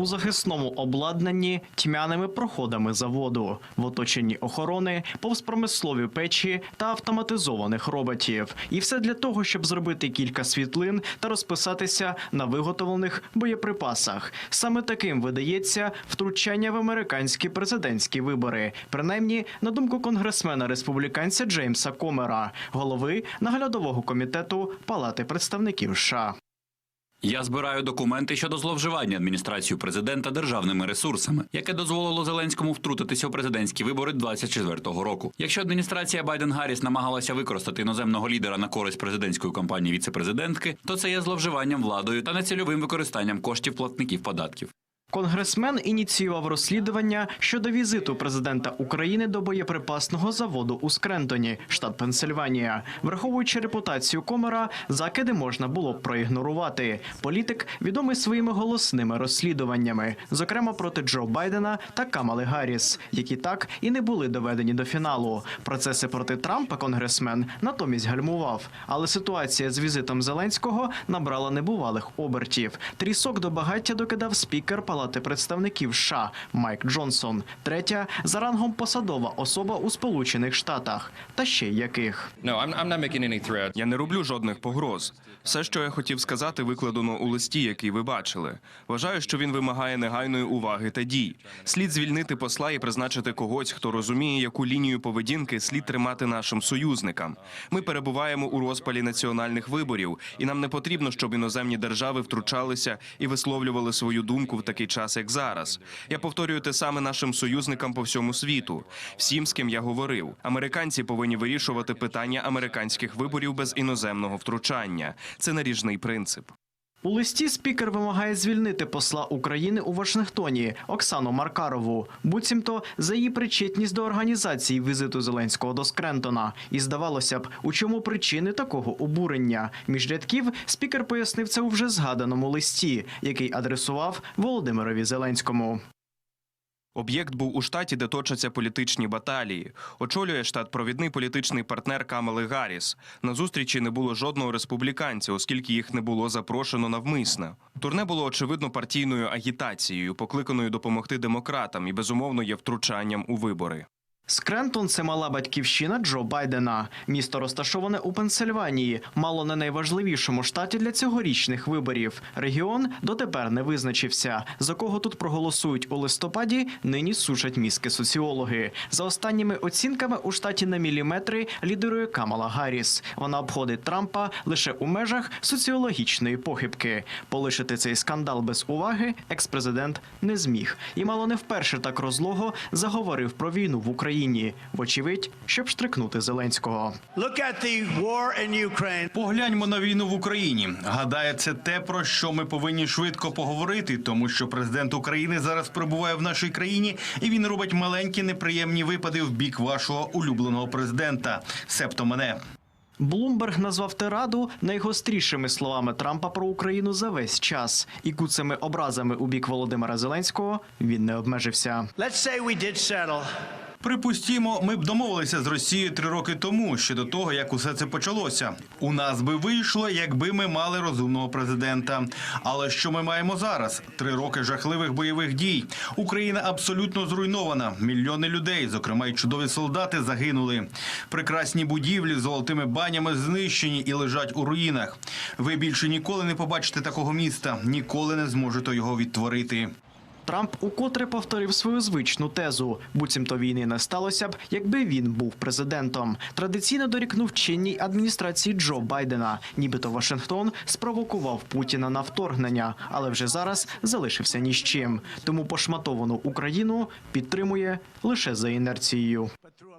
У захисному обладнанні тьмяними проходами заводу, в оточенні охорони, повз промислові печі та автоматизованих роботів. І все для того, щоб зробити кілька світлин та розписатися на виготовлених боєприпасах. Саме таким видається втручання в американські президентські вибори. Принаймні, на думку конгресмена республіканця Джеймса Комера, голови наглядового комітету Палати представників США. Я збираю документи щодо зловживання адміністрацією президента державними ресурсами, яке дозволило Зеленському втрутитися у президентські вибори 24-го року. Якщо адміністрація Байден Гарріс намагалася використати іноземного лідера на користь президентської кампанії віцепрезидентки, то це є зловживанням владою та нецільовим використанням коштів платників податків. Конгресмен ініціював розслідування щодо візиту президента України до боєприпасного заводу у Скрентоні, штат Пенсильванія. Враховуючи репутацію Комера, закиди можна було б проігнорувати. Політик відомий своїми голосними розслідуваннями, зокрема проти Джо Байдена та Камали Гарріс, які так і не були доведені до фіналу. Процеси проти Трампа конгресмен натомість гальмував. Але ситуація з візитом Зеленського набрала небувалих обертів. Трісок до багаття докидав спікер Палати представників США Майк Джонсон. Третя за рангом посадова особа у Сполучених Штатах. Та ще яких. Я не роблю жодних погроз. Все, що я хотів сказати, викладено у листі, який ви бачили. Вважаю, що він вимагає негайної уваги та дій. Слід звільнити посла і призначити когось, хто розуміє, яку лінію поведінки слід тримати нашим союзникам. Ми перебуваємо у розпалі національних виборів, і нам не потрібно, щоб іноземні держави втручалися і висловлювали свою думку в такий час, як зараз. Я повторюю те саме нашим союзникам по всьому світу. Всім, з ким я говорив, американці повинні вирішувати питання американських виборів без іноземного втручання. Це наріжний принцип. У листі спікер вимагає звільнити посла України у Вашингтоні Оксану Маркарову, буцімто за її причетність до організації візиту Зеленського до Скрентона. І здавалося б, у чому причини такого обурення. Між рядків спікер пояснив це у вже згаданому листі, який адресував Володимирові Зеленському. Об'єкт був у штаті, де точаться політичні баталії. Очолює штат провідний політичний партнер Камали Гарріс. На зустрічі не було жодного республіканця, оскільки їх не було запрошено навмисно. Турне було очевидно партійною агітацією, покликаною допомогти демократам, і безумовно є втручанням у вибори. Скрентон це мала батьківщина Джо Байдена. Місто розташоване у Пенсильванії, мало не найважливішому штаті для цьогорічних виборів. Регіон дотепер не визначився. За кого тут проголосують у листопаді, нині сушать мізки соціологи. За останніми оцінками у штаті на міліметри лідирує Камала Гарріс. Вона обходить Трампа лише у межах соціологічної похибки. Полишити цей скандал без уваги експрезидент не зміг. І мало не вперше так розлого заговорив про війну в Україні. Вочевидь, щоб штрикнути Зеленського. Погляньмо на війну в Україні. Гадаю, це те, про що ми повинні швидко поговорити, тому що президент України зараз перебуває в нашій країні, і він робить маленькі неприємні випади в бік вашого улюбленого президента, себто мене. Блумберг назвав тираду найгострішими словами Трампа про Україну за весь час. І куцими образами у бік Володимира Зеленського він не обмежився. Let's say we did settle. Припустімо, ми б домовилися з Росією три роки тому щодо того, як усе це почалося. У нас би вийшло, якби ми мали розумного президента. Але що ми маємо зараз? Три роки жахливих бойових дій. Україна абсолютно зруйнована. Мільйони людей, зокрема й чудові солдати, загинули. Прекрасні будівлі з золотими банями знищені і лежать у руїнах. Ви більше ніколи не побачите такого міста, ніколи не зможете його відтворити. Трамп укотре повторив свою звичну тезу: буцімто війни не сталося б, якби він був президентом. Традиційно дорікнув чинній адміністрації Джо Байдена, нібито Вашингтон спровокував Путіна на вторгнення, але вже зараз залишився ні з чим. Тому пошматовану Україну підтримує лише за інерцією.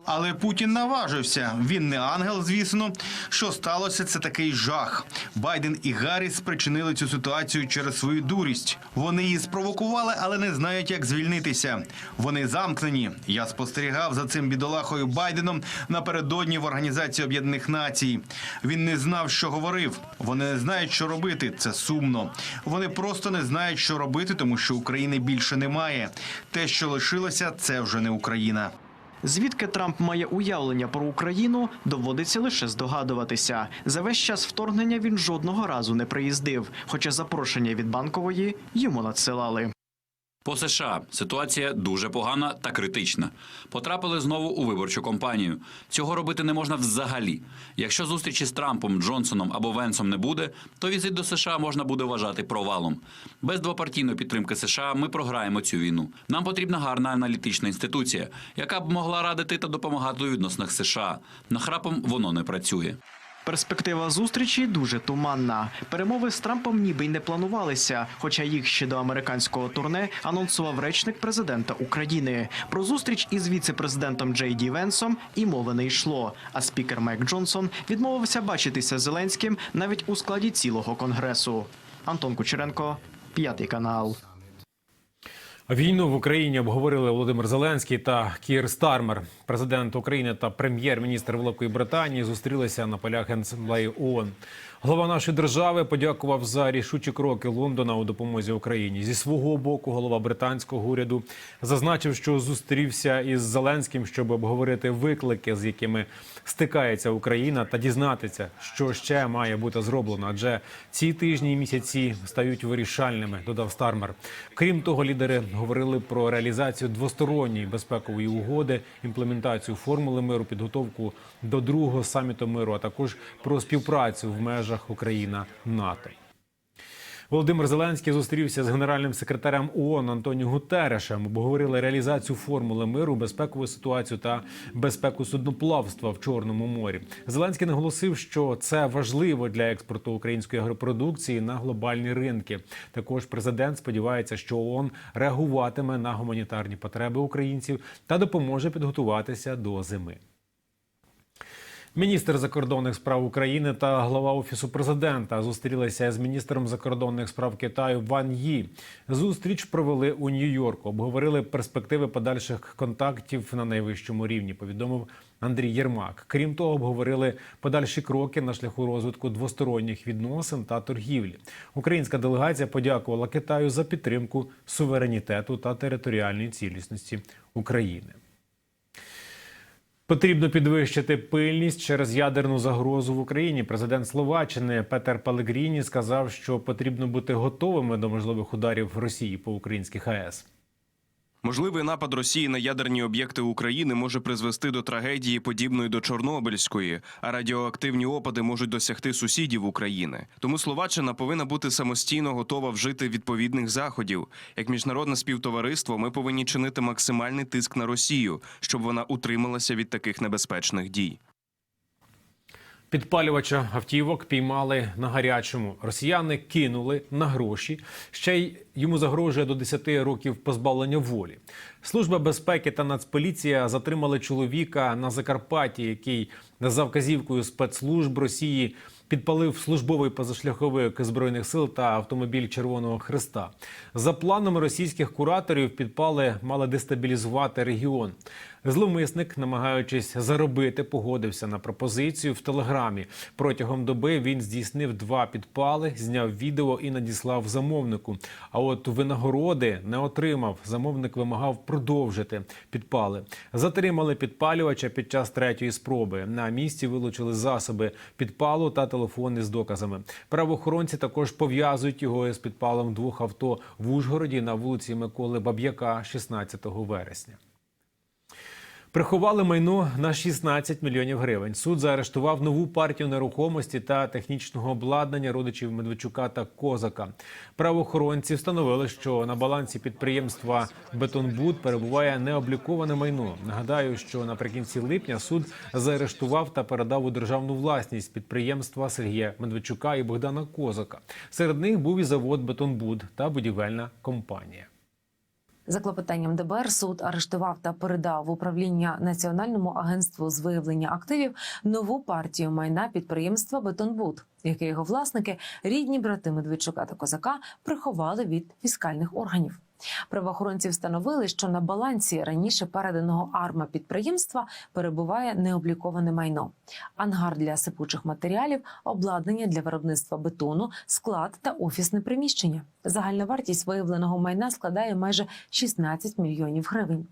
Але Путін наважився. Він не ангел, звісно. Що сталося, це такий жах. Байден і Гарріс спричинили цю ситуацію через свою дурість. Вони її спровокували, але не знають, як звільнитися. Вони замкнені. Я спостерігав за цим бідолахою Байденом напередодні в Організації Об'єднаних Націй. Він не знав, що говорив. Вони не знають, що робити. Це сумно. Вони просто не знають, що робити, тому що України більше немає. Те, що лишилося, це вже не Україна. Звідки Трамп має уявлення про Україну, доводиться лише здогадуватися. За весь час вторгнення він жодного разу не приїздив, хоча запрошення від банкової йому надсилали. По США ситуація дуже погана та критична. Потрапили знову у виборчу кампанію. Цього робити не можна взагалі. Якщо зустрічі з Трампом, Джонсоном або Венсом не буде, то візит до США можна буде вважати провалом. Без двопартійної підтримки США ми програємо цю війну. Нам потрібна гарна аналітична інституція, яка б могла радити та допомагати у відносинах США. Нахрапом воно не працює. Перспектива зустрічі дуже туманна. Перемови з Трампом ніби й не планувалися, хоча їх ще до американського турне анонсував речник президента України. Про зустріч із віце-президентом Джей Ді Венсом і мови не йшло. А спікер Майк Джонсон відмовився бачитися Зеленським навіть у складі цілого конгресу. Антон Кучеренко, п'ятий канал. Війну в Україні обговорили Володимир Зеленський та Кір Стармер. Президент України та прем'єр-міністр Великої Британії зустрілися на полях Генсамблеї ООН. Голова нашої держави подякував за рішучі кроки Лондона у допомозі Україні. Зі свого боку, голова британського уряду зазначив, що зустрівся із Зеленським, щоб обговорити виклики, з якими стикається Україна, та дізнатися, що ще має бути зроблено. Адже ці тижні і місяці стають вирішальними, додав Стармер. Крім того, лідери говорили про реалізацію двосторонньої безпекової угоди, імплементацію формули миру, підготовку до другого саміту миру, а також про співпрацю в межах Україна НАТО. Володимир Зеленський зустрівся з генеральним секретарем ООН Антоніо Гутерешем. Обговорили реалізацію формули миру, безпекову ситуацію та безпеку судноплавства в Чорному морі. Зеленський наголосив, що це важливо для експорту української агропродукції на глобальні ринки. Також президент сподівається, що ООН реагуватиме на гуманітарні потреби українців та допоможе підготуватися до зими. Міністр закордонних справ України та глава офісу президента зустрілися з міністром закордонних справ Китаю Ван Ї. Зустріч провели у Нью-Йорку. Обговорили перспективи подальших контактів на найвищому рівні. Повідомив Андрій Єрмак. Крім того, обговорили подальші кроки на шляху розвитку двосторонніх відносин та торгівлі. Українська делегація подякувала Китаю за підтримку суверенітету та територіальної цілісності України. Потрібно підвищити пильність через ядерну загрозу в Україні. Президент Словаччини Петер Палегріні сказав, що потрібно бути готовими до можливих ударів Росії по українських АЕС. Можливий напад Росії на ядерні об'єкти України може призвести до трагедії, подібної до Чорнобильської, а радіоактивні опади можуть досягти сусідів України. Тому Словаччина повинна бути самостійно готова вжити відповідних заходів. Як міжнародне співтовариство, ми повинні чинити максимальний тиск на Росію, щоб вона утрималася від таких небезпечних дій. Підпалювача автівок піймали на гарячому. Росіяни кинули на гроші. Ще й йому загрожує до 10 років позбавлення волі. Служба безпеки та Нацполіція затримали чоловіка на Закарпатті, який за вказівкою спецслужб Росії підпалив службовий позашляховик збройних сил та автомобіль Червоного Христа. За планами російських кураторів, підпали мали дестабілізувати регіон. Зловмисник, намагаючись заробити, погодився на пропозицію в телеграмі. Протягом доби він здійснив два підпали, зняв відео і надіслав замовнику. А от винагороди не отримав. Замовник вимагав продовжити підпали. Затримали підпалювача під час третьої спроби. На місці вилучили засоби підпалу та телефони з доказами. Правоохоронці також пов'язують його з підпалом двох авто в Ужгороді на вулиці Миколи Баб'яка 16 вересня. Приховали майно на 16 мільйонів гривень. Суд заарештував нову партію нерухомості та технічного обладнання родичів Медведчука та Козака. Правоохоронці встановили, що на балансі підприємства Бетонбуд перебуває необліковане майно. Нагадаю, що наприкінці липня суд заарештував та передав у державну власність підприємства Сергія Медведчука і Богдана Козака. Серед них був і завод Бетонбуд та будівельна компанія. За клопотанням ДБР суд арештував та передав в управління Національному агентству з виявлення активів нову партію майна підприємства Бетонбуд, яке його власники, рідні брати Медведчука та Козака, приховали від фіскальних органів. Правоохоронці встановили, що на балансі раніше переданого арма підприємства перебуває необліковане майно, ангар для сипучих матеріалів, обладнання для виробництва бетону, склад та офісне приміщення. Загальна вартість виявленого майна складає майже 16 мільйонів гривень.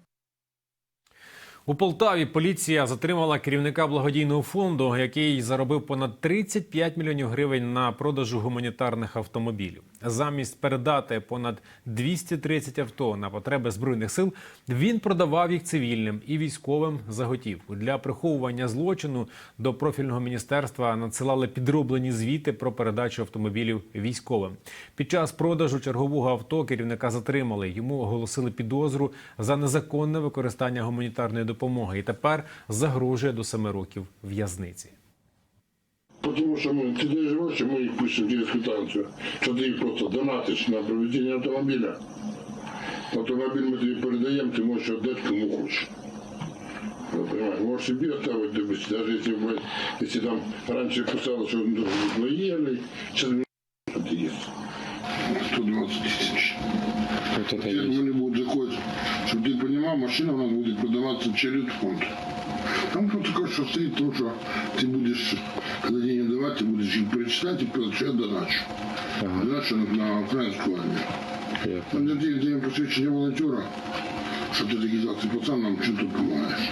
У Полтаві поліція затримала керівника благодійного фонду, який заробив понад 35 мільйонів гривень на продажу гуманітарних автомобілів. Замість передати понад 230 авто на потреби збройних сил, він продавав їх цивільним і військовим за готівку. Для приховування злочину до профільного міністерства надсилали підроблені звіти про передачу автомобілів військовим. Під час продажу чергового авто керівника затримали. Йому оголосили підозру за незаконне використання гуманітарної допомоги і тепер загрожує до семи років в'язниці. Потому що ми ці даєш гроші, ми їх пишемо через квитанцію, що ти їх просто донатиш на проведення автомобіля. Автомобіль ми тобі передаємо, ти можеш віддати кому хочеш. Ну, понимаешь, можешь себе оставить, допустим, даже если, бы- если там раньше писало, что надоели, сейчас это есть. 120 тысяч. Теперь они будут заходить, чтобы ты понимал, машина у нас будет продаваться через фонд. Там тут такое, что стоит то, что ты будешь, когда деньги давать, ты будешь их перечислять и сказать, что я доначу. Доначу на, на украинскую армию. Там для тебя посвящение волонтера, что ты такие ты пацан нам что-то помогаешь.